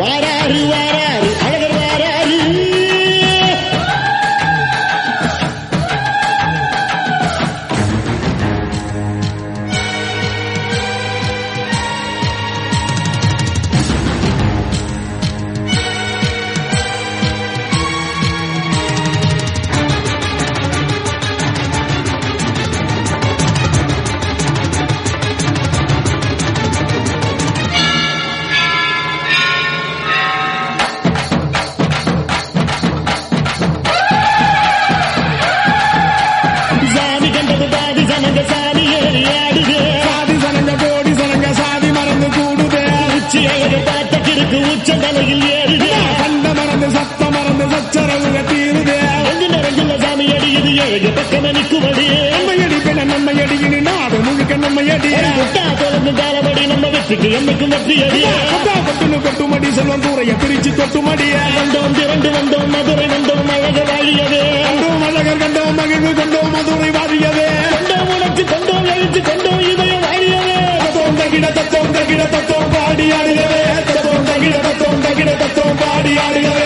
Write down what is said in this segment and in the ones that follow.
வாராறு நாட்டுக்கு என்னைக்கும் வெற்றியடியே கொட்டுன்னு மடி செல்வம் கூறைய பிரிச்சு தொட்டுமடிய வந்தோம் திரண்டு வந்தோம் மதுரை வந்தோம் அழக வாழியதே கண்டோம் அழகர் கண்டோம் மகிழ்வு கண்டோம் மதுரை வாழியதே கண்டோம் உனக்கு கண்டோம் எழுத்து கண்டோம் இதய வாழியதே தத்தோம் தகிட தத்தோம் தகிட தத்தோம் பாடி ஆடுகிறவே தத்தோம் தகிட தத்தோம் தகிட தத்தோம் பாடி ஆடுகிறவே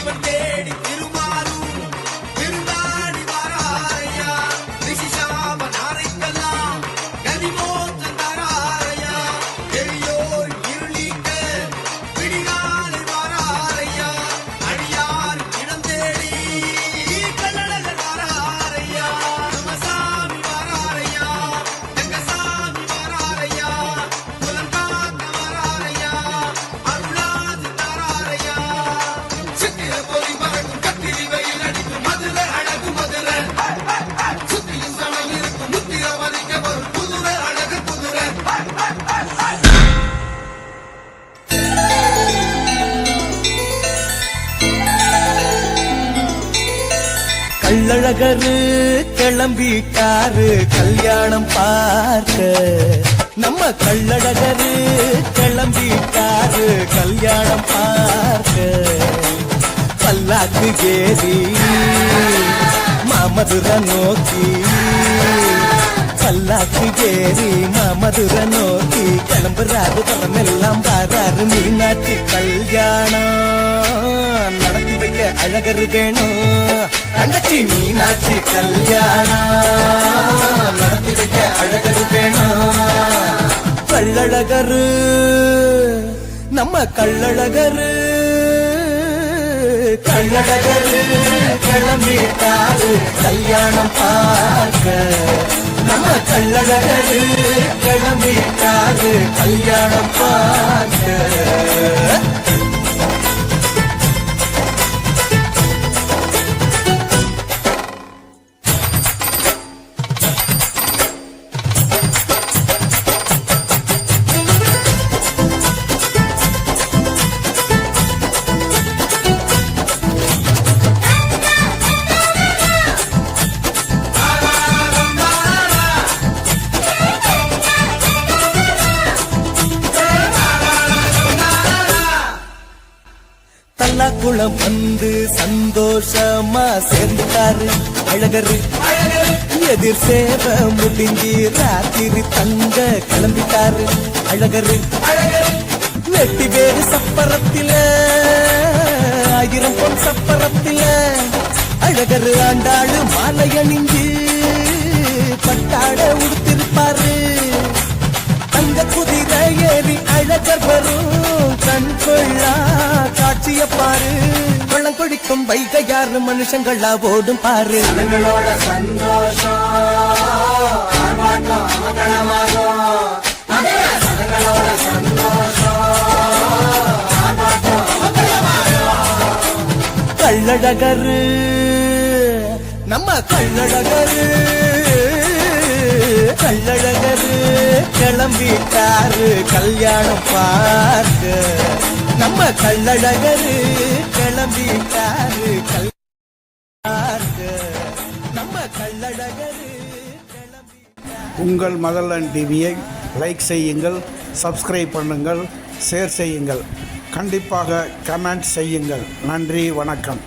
even day. கள்ளழகரு கிளம்பிட்டாரு கல்யாணம் பார்க்க. நம்ம கள்ளழகரு கிளம்பிட்டாரு கல்யாணம் பார்க்க. பல்லாக்கு ஏறி மாமதுரை நோக்கி பல்லாக்கு ஏறி மதுர நோக்கி கிளம்புறாரு. படமெல்லாம் பாராரு. மீனாட்சி கல்யாணம். நடத்தி வைக்க அழகரு வேணும். தங்கச்சி மீனாட்சி கல்யாணம். நடத்தி வைக்க அழகரு வேணும். கள்ளழகரு. நம்ம கள்ளழகரு. கள்ளழகரு கிளம்பிட்டாரு. கல்யாணம் பார்க்க. நம்ம கல்லழகரு கிளம்பிட்டாரு கல்யாணம் பார்க்க சந்தோஷமா சேர்ந்துட்டாரு. அழகரு எதிர் சேவை முடிஞ்சு ராத்திரி தங்க கிளம்பிட்டாரு. அழகரு வெட்டி வேறு சப்பரத்தில ஆயிரம் பொன் சப்பரத்தில. அழகரு ஆண்டாளு மாலை அணிஞ்சு பட்டாட உடுத்திருப்பாரு. தங்க குதிரை ஏறி அழகர் வரும் கண் கொள்ளா காட்சிய கொடிக்கும் வைகையாறு மனுஷங்களா ஓடும் பாரு. கள்ளழகரு. நம்ம கள்ளழகரு. கள்ளழகரு கிளம்பிட்டாரு கல்யாணம் பார்க்க. நம்ம கள்ளழகரு. கிளம்பிட்டாரு கல் நம்ம உங்கள் மதர்லேண்ட் டிவியை லைக் செய்யுங்கள் சப்ஸ்கிரைப் பண்ணுங்கள் ஷேர் செய்யுங்கள். கண்டிப்பாக கமெண்ட் செய்யுங்கள். நன்றி வணக்கம்.